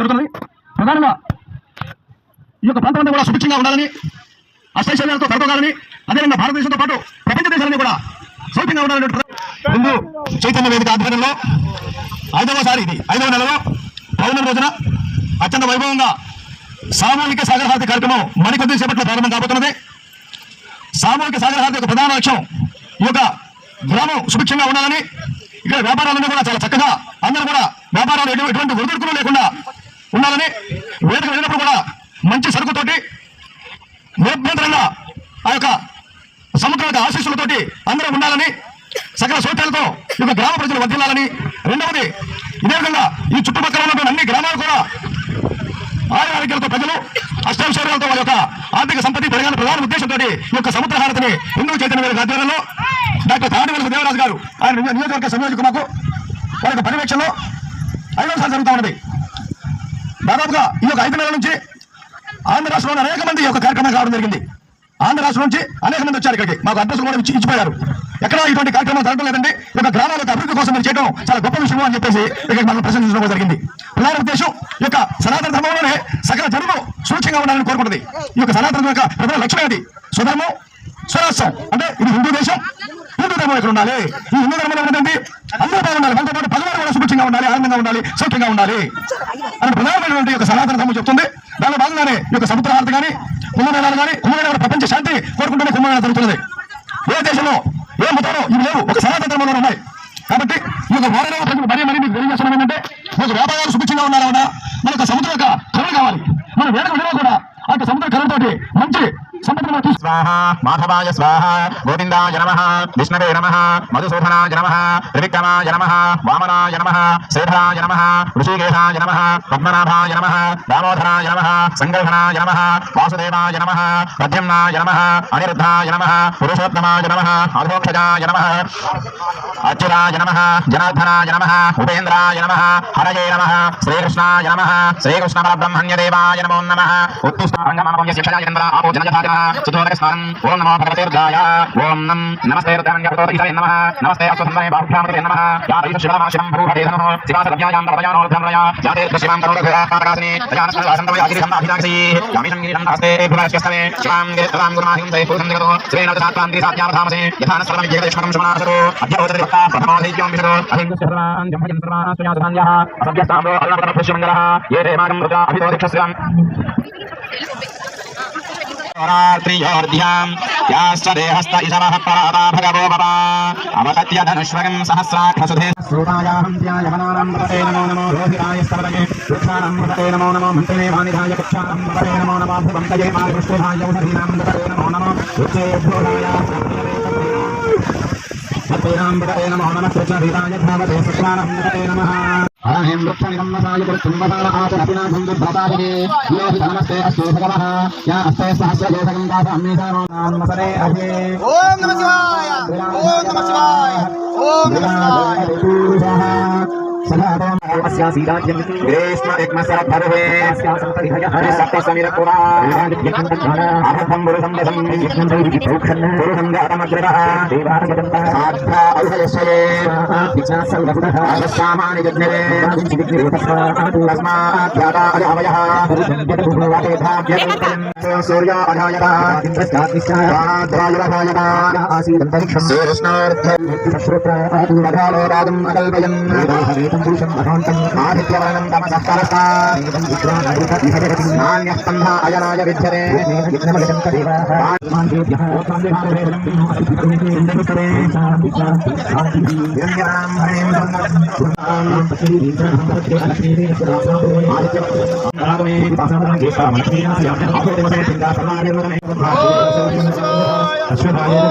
దొరుకుతుంది ప్రధానంగా ఈ యొక్క ప్రాంతం అంతా కూడా సుభిక్షంగా ఉండాలని అష్టైశ్వర్యాలతో తలతోగాలని అదేవిధంగా భారతదేశంతో పాటు ప్రపంచ దేశాలని కూడా సౌఖ్యంగా ఉండాలని ముందు చైతన్య వేదిక ఆధ్వర్యంలో ఐదవసారి ఇది ఐదవ నెలలో పౌర్ణమి రోజున అత్యంత వైభవంగా సామూహిక సాగరహారతి కార్యక్రమం మరికొద్ది సేపట్లో ప్రారంభం కాబోతున్నది. సామూహిక సాగరహారతి యొక్క ప్రధాన లక్ష్యం ఈ యొక్క గ్రామం సుభిక్షంగా ఉండాలని ఇక్కడ వ్యాపారాలన్నీ కూడా చాలా చక్కగా అందరూ కూడా వ్యాపారాలు ఎటువంటి ఒడిదుడుకులు లేకుండా ఉండాలని వేదిక వెళ్ళినప్పుడు కూడా మంచి సరుకుతోటి నిరభ్యంతరంగా ఆ యొక్క సముద్ర యొక్క ఆశీస్సులతోటి అందరూ ఉండాలని సకల సౌకర్యాలతో ఈ యొక్క గ్రామ ప్రజలు వర్ధిల్లాలని. రెండవది ఇదే విధంగా ఈ చుట్టుపక్కల ఉన్నటువంటి అన్ని గ్రామాలు కూడా ఆయుర ఆరోగ్యాలతో ప్రజలు అష్టాంశౌర్యాలతో వారి యొక్క ఆర్థిక సంపత్తి పెరగాలని ప్రధాన ఉద్దేశంతో ఈ యొక్క సముద్ర హారతిని హిందూ చైతన్య వేదిక ఆధ్వర్యంలో డాక్టర్ తాడివెలుగు దేవరాజు గారు ఆయన నియోజకవర్గ సంయోజకు మాకు వారి యొక్క పర్యవేక్షణలో ఐదవసారి జరుగుతూ ఉన్నది. దాదాపుగా ఈ యొక్క ఐదు నెలల నుంచి ఆంధ్ర రాష్ట్రంలో అనేక మంది యొక్క కార్యక్రమం కావడం జరిగింది. ఆంధ్ర రాష్ట్రం నుంచి అనేక మంది వచ్చారు ఇక్కడికి. మాకు అడ్రస్ కూడా ఇచ్చి ఇచ్చిపోయారు. ఎక్కడ ఇటువంటి కార్యక్రమం జరగడం లేదండి. ఈ యొక్క గ్రామాల యొక్క అభివృద్ధి కోసం మీరు చేయడం చాలా గొప్ప విషయం అని చెప్పేసి ఇక్కడ మనం ప్రశంసించడం జరిగింది. ప్రధాన ఉద్దేశం ఈ యొక్క సనాతన ధర్మంలోనే సకల జరుగు సూక్ష్మంగా ఉండాలని కోరుకుంటుంది. ఈ యొక్క సనాతన యొక్క ప్రధాన లక్ష్యం అది స్వధర్మం స్వరాష్ట్రం. అంటే ఇది హిందూ దేశం. హిందూ ధర్మం ఇక్కడ ఉండాలి? ఈ హిందూ ధర్మంలో ఉన్నటువంటి అందరూ బాగుండాలి. మనతో పాటు పదవారు కూడా సుభిక్షంగా ఉండాలి ఆనందంగా ఉండాలి సౌఖ్యంగా ఉండాలి. ప్రధానమైనటువంటి యొక్క సనాతన ధర్మం చెప్తుంది. దానిలో భాగంగానే ఈ యొక్క సముద్ర హారతి కానీ కుంభమేళాలు కానీ కుంభమేళ ప్రపంచ శాంతి కోరుకుంటూనే కుంభమేళ జరుగుతున్నది. ఏ దేశంలో ఏ మతంలో ఇవి లేవు. ఒక సనాతన ధర్మంలో ఉన్నాయి. కాబట్టి ఈ యొక్క వారణ स्वाहा माधवाय स्वाहा। गोविन्दाय नमः। विष्णवे नमः। मधुसूदनाय नमः। त्रिविक्रमाय नमः। वामनाय नमः। श्रीधराय नमः। ऋषिकेशाय नमः। पद्मनाभाय नमः। दामोदराय नमः। सङ्गल्भनाय नमः। वासुदेवाय नमः। प्रद्युम्नाय नम। अनिरुद्धाय नमः। पुरुषोत्तमाय नमः। अधोक्षजाय नमः। अर्जुनाय नमः। जनार्दनाय नमः। उपेन्द्राय नमः। हरये नमः। श्रीकृष्णाय नमः। श्रीकृष्णपरब्रह्मण्यदेवाय नमो नमः। उत्तिष्ठाङ्गमामपुण्यशिक्षया चन्द्रा आपो जनजभागः सुतोदक శిక్షయాయ ఓం నమో భగవతే ఓం నం. నమస్తే రుద్రాయ నమ. నమస్తే అస్వధంవనే బాహుభ్యామృతే నమ. యా దైవ శివమా శివం భూపతే నమః శివాం కరోడ కారకాసనే ప్రజానస్వాసంతవ అగిరి యామిషం గిరి సంధాస్తే భువనస్యస్తమే శివాం గిరి గురుమాహిం సై శ్రేణ సాత్వాంతి సాత్యామధామసే యథాన సర్వం ప్రథమోదైత్యం సర్వాన్ పుష్యమంగళః ఏ రే మాగం రుద్ర అభితో దీక్షస్యాం రాత్రియోర్ధ్యాం యాశ్చ దేహస్థ ఇషమః పరాదా భగవో భవా అవతత్య ధనుష్వగం సహస్రాక్షసుధే శ్రోతాయాహం ధ్యాయమనానం ప్రతే నమో నమో రోహితాయ స్తవతగే వృక్షాణం ప్రతే నమో నమో మంత్రినే వానిధాయ వృక్షాణం ప్రతే నమో నమో భవంతయే మారుష్ఠాయ ఔషధీనాం ప్రతే నమో నమో ప్రతే నమో నమః. కృష్ణధీరాయ ధావతే సత్యానం ప్రతే నమః అహం వృక్షనిరమ్మసాయ కృత్తుంబసాల ఆచరతినాథం దుర్భతాయే యో హి నమస్తే అస్తు భగవః. యా అస్తే సహస్రయోగం దాస అహే ఓం నమ శివాయ. ఓం నమ శివాయ. ఓం నమ శివాయ. ग्रीष्म एक मसर भरवे हरि सप्त समीर पुरा अभम पुरुषम दशम पुरुषम गतमग्रह साध्या अल्हयसये अवश्यामानि जज्ञरे तस्मात् यादा अजावयः सूर्य अजायता प्राणाध्वायुरभायता आसीदन्तरिक्षं सूर्यस्नार्थं श्रुता आत्मगालो रागम् अकल्पयन्। ीतं पुरुषम् अकान्तम् आदित्यवर्णम् तमसःकरसा नान्यस्कन्धा अयनाय विद्यते। अश्वराय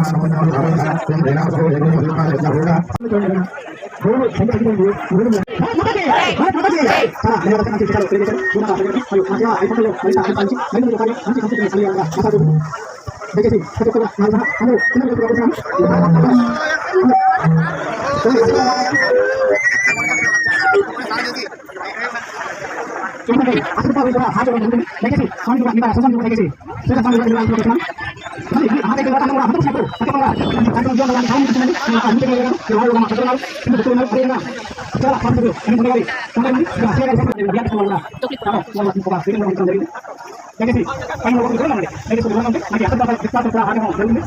ありがとうございます。లెగసీ పైన ఒకటి కూడా మనకి లెగసీ మనకి అర్థం కావాలి విస్తారంగా ఆడడం జరుగుతుంది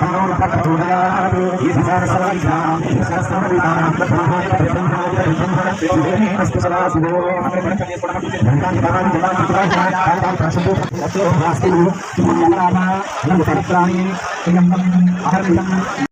करोड़ पट दूरात इस सरस्वती धाम सरस्वती धाम ब्रह्मा ब्रह्मा ब्रह्मा सुदेने अस्पताला सुदो धनकान बागान जला पुत्रा जाय काल प्रसंगो अतो भास्ते नु मननामा नम परित्राणी नम अहरम